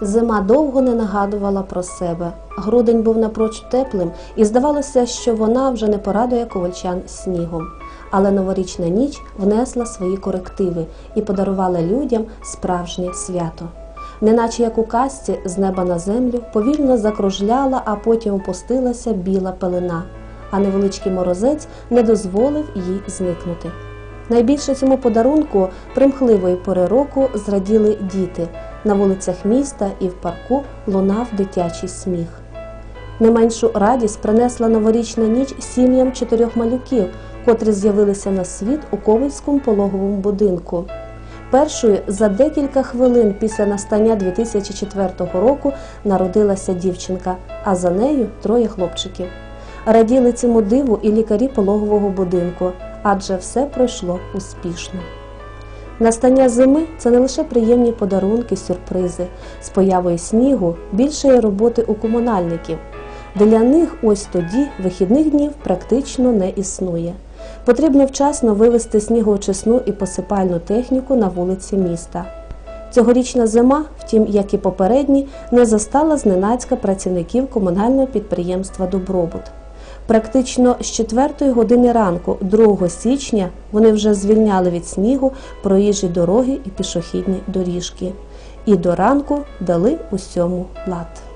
Зима довго не нагадувала про себе. Грудень був напроч теплим, і здавалося, що вона вже не порадує ковальчан снігом. Але новорічна ніч внесла свої корективи і подарувала людям справжнє свято. Неначе як у казці з неба на землю повільно закружляла, а потім опустилася біла пелена, а невеличкий морозець не дозволив їй зникнути. Найбільше цьому подарунку примхливої пори року зраділи діти. На вулицях міста і в парку лунав дитячий сміх. Не меншу радість принесла новорічна ніч сім'ям чотирьох малюків, котрі з'явилися на світ у Ковельському пологовому будинку. Першою за декілька хвилин після настання 2004 року народилася дівчинка, а за нею троє хлопчиків. Раділи цьому диву і лікарі пологового будинку, адже все пройшло успішно. Настання зими це не лише приємні подарунки, сюрпризи. З появою снігу більше роботи у комунальників. Для них ось тоді вихідних днів практично не існує. Потрібно вчасно вивести снігоочисну і посипальну техніку на вулиці міста. Цьогорічна зима, втім, як і попередні, не застала зненацька працівників комунального підприємства Добробут. Практично з 4 години ранку, 2 січня, вони вже звільняли від снігу проїжджі дороги і пішохідні доріжки. І до ранку дали усьому лад.